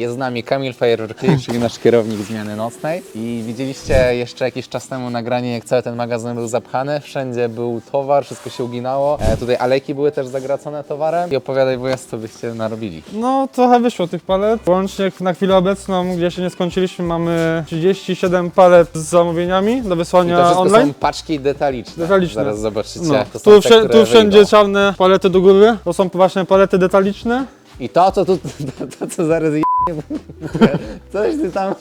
Jest z nami Kamil Fajerwerklik, czyli nasz kierownik zmiany nocnej. I widzieliście jeszcze jakiś czas temu nagranie, jak cały ten magazyn był zapchany. Wszędzie był towar, wszystko się uginało. E, tutaj alejki były też zagracone towarem. I opowiadaj, wujas, co byście narobili. No trochę wyszło tych palet. Łącznie na chwilę obecną, gdzie się nie skończyliśmy, mamy 37 palet z zamówieniami do I to wysłania wszystko online. są paczki detaliczne. Detaliczne. Zaraz zobaczycie. No. To są Tu, te, które tu wszędzie wyjdą. czarne palety do góry. To są właśnie palety detaliczne. I to, co tu, to, to co zaraz je... Coś ty tam...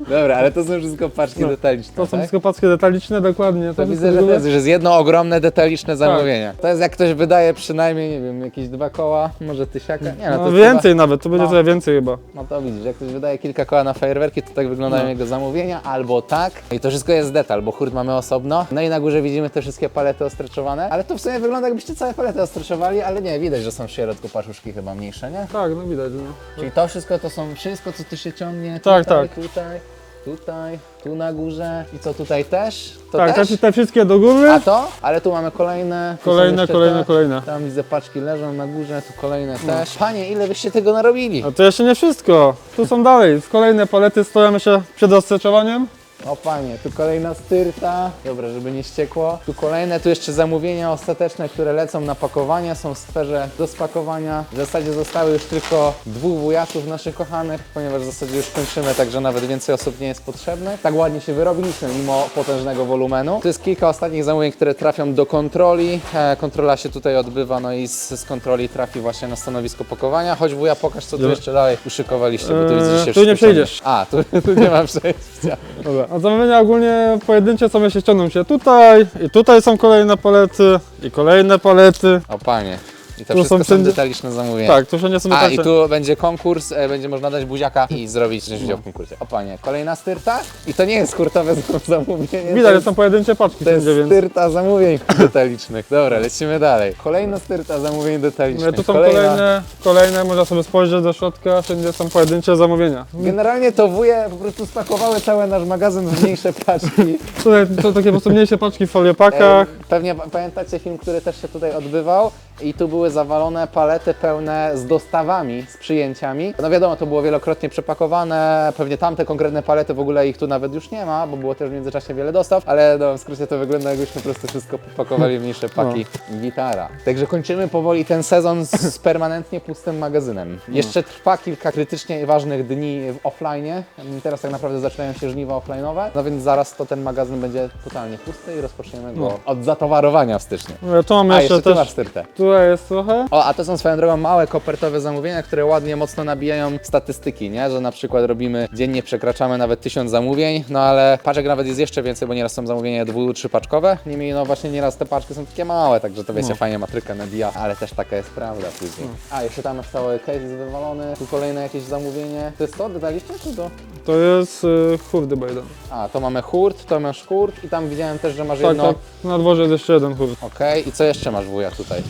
Dobra, ale to są wszystko paczki No, detaliczne, To są tak? wszystko paczki detaliczne, dokładnie. To wszystko widzę, że to jest, że jest jedno ogromne detaliczne Tak. zamówienie. To jest jak ktoś wydaje przynajmniej, nie wiem, jakieś dwa koła, może tysiaka. Nie, no, No, to więcej nawet, to będzie No. trochę więcej chyba. Chyba, no to widzisz, jak ktoś wydaje kilka koła na fajerwerki, to tak wyglądają No. jego zamówienia, albo tak. I to wszystko jest detal, bo hurt mamy osobno. No i na górze widzimy te wszystkie palety ostreczowane, ale to w sumie wygląda jakbyście całe palety ostreczowali, ale nie, widać, że są w środku paszuszki chyba mniejsze, nie? Tak, no widać. No. Czyli to wszystko to są wszystko, co tu się ciągnie. Tak, tutaj, tak. Tutaj, tutaj, tu na górze. I co tutaj też? To tak, też? te, te wszystkie do góry. A to? Ale tu mamy kolejne. tu Kolejne, kolejne, te. kolejne. Tam widzę paczki leżą na górze, tu kolejne też. Panie, ile byście tego narobili? A to jeszcze nie wszystko. Tu są dalej. Kolejne palety stoją się przed rozstreczowaniem. O panie, tu kolejna styrta. Dobra, żeby nie ściekło. Tu kolejne, tu jeszcze zamówienia ostateczne, które lecą na pakowanie, są w sferze do spakowania. W zasadzie zostały już tylko dwóch wujatów naszych kochanych, ponieważ w zasadzie już kończymy, także nawet więcej osób nie jest potrzebnych. Tak ładnie się wyrobiliśmy, mimo potężnego wolumenu. To jest kilka ostatnich zamówień, które trafią do kontroli. E, kontrola się tutaj odbywa, no i z, z kontroli trafi właśnie na stanowisko pakowania. Chodź wuja, pokaż co tu Dobra. jeszcze dalej uszykowaliście, bo tu Eee, widzicie tu wszystko nie ciągnie. przejdziesz. A, tu, tu nie ma przejścia. Dobra. A zamówienia ogólnie pojedyncze są jeszcze ciągną się tutaj. I tutaj są kolejne palety. I kolejne palety. O panie. I to Tu wszystko są są, wszędzie- detaliczne zamówienia. Tak, tu wszędzie są A i detaliczne. tu będzie konkurs, e, będzie można dać buziaka i zrobić coś udział w konkursie. O panie, kolejna styrta i to nie jest hurtowe zamówienie. to Widać, że są pojedyncze paczki to jest wszędzie, więc. styrta zamówień detalicznych. Dobra, lecimy dalej. Kolejna styrta zamówień detalicznych. Tu są Kolejna- kolejne, kolejne, można sobie spojrzeć do środka, wszędzie są pojedyncze zamówienia. Generalnie to wuje po prostu spakowały cały nasz magazyn w mniejsze paczki. Tutaj są takie po prostu mniejsze paczki w foliopakach. E, Pewnie pa- pamiętacie film, który też się tutaj odbywał i tu były zawalone palety pełne z dostawami, z przyjęciami. No wiadomo, to było wielokrotnie przepakowane, pewnie tamte konkretne palety w ogóle ich tu nawet już nie ma, bo było też w międzyczasie wiele dostaw, ale no, w skrócie to wygląda jakbyśmy po prostu wszystko popakowali w mniejsze paki gitara. Także kończymy powoli ten sezon z, permanentnie pustym magazynem. Jeszcze trwa kilka krytycznie ważnych dni w offline. Teraz tak naprawdę zaczynają się żniwa offline'owe, no więc zaraz to ten magazyn będzie totalnie pusty i rozpoczniemy go No. od zatowarowania w styczniu. Dobra, Tu mamy A, jeszcze jeszcze ty masz też. styrtę. Tutaj jest trochę. O, a to są swoją drogą małe kopertowe zamówienia, które ładnie, mocno nabijają statystyki, nie? Że na przykład robimy, dziennie przekraczamy nawet tysiąc zamówień, no ale paczek nawet jest jeszcze więcej, bo nieraz są zamówienia dwu, trzypaczkowe. Niemniej no właśnie nieraz te paczki są takie małe, także to wiecie, No. fajnie matryka nabija, ale też taka jest prawda później. A, jeszcze tam masz cały case jest wywalony, tu kolejne jakieś zamówienie. To jest to? Dodaliście czy to? To jest y, hurdy Bajden. A, to mamy hurt, to masz hurt i tam widziałem też, że masz Tak, jedno... tak. Na dworze jest jeszcze jeden hurt. Okej, i co jeszcze masz wuja tutaj?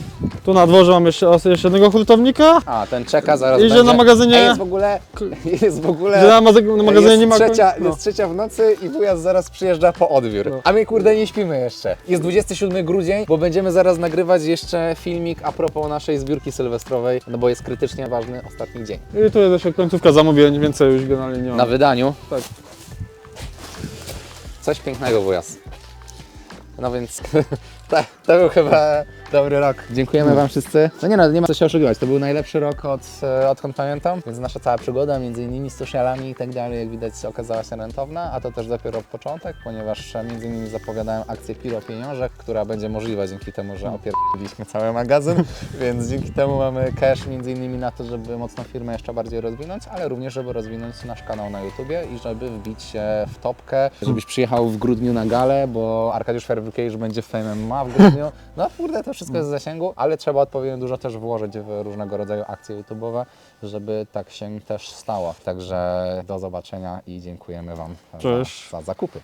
Tu na dworze mamy jeszcze, jeszcze jednego hurtownika. A, ten czeka, zaraz I że będzie. na magazynie- Ej, jest w ogóle, jest w ogóle... Na, na magazynie jest nie ma trzecia, koń- no. jest trzecia w nocy i wujas zaraz przyjeżdża po odbiór. No. A my kurde nie śpimy jeszcze. Jest 27 grudzień, bo będziemy zaraz nagrywać jeszcze filmik a propos naszej zbiórki sylwestrowej, no bo jest krytycznie ważny ostatni dzień. I tu jest jeszcze końcówka zamówień, więcej już generalnie nie Na ma. wydaniu Tak. coś pięknego wujas. No więc tak, to był chyba dobry rok. Dziękujemy Wam wszyscy. No nie no, nie ma co się oszukiwać. To był najlepszy rok od, e, odkąd pamiętam, więc nasza cała przygoda między innymi z socialami i tak dalej, jak widać okazała się rentowna, a to też dopiero początek, ponieważ e, między innymi zapowiadałem akcję Piro Pieniążek, która będzie możliwa dzięki temu, że opierdoliliśmy cały magazyn, więc dzięki temu mamy cash między innymi na to, żeby mocno firmę jeszcze bardziej rozwinąć, ale również żeby rozwinąć nasz kanał na YouTubie i żeby wbić się w topkę, żebyś przyjechał w grudniu na galę, bo Arkadiusz Fairbrooke będzie w Fame MMA w grudniu. No kurde, to wszystko jest w zasięgu, ale trzeba odpowiednio dużo też włożyć w różnego rodzaju akcje YouTube'owe, żeby tak się też stało. Także do zobaczenia i dziękujemy Wam za, za zakupy.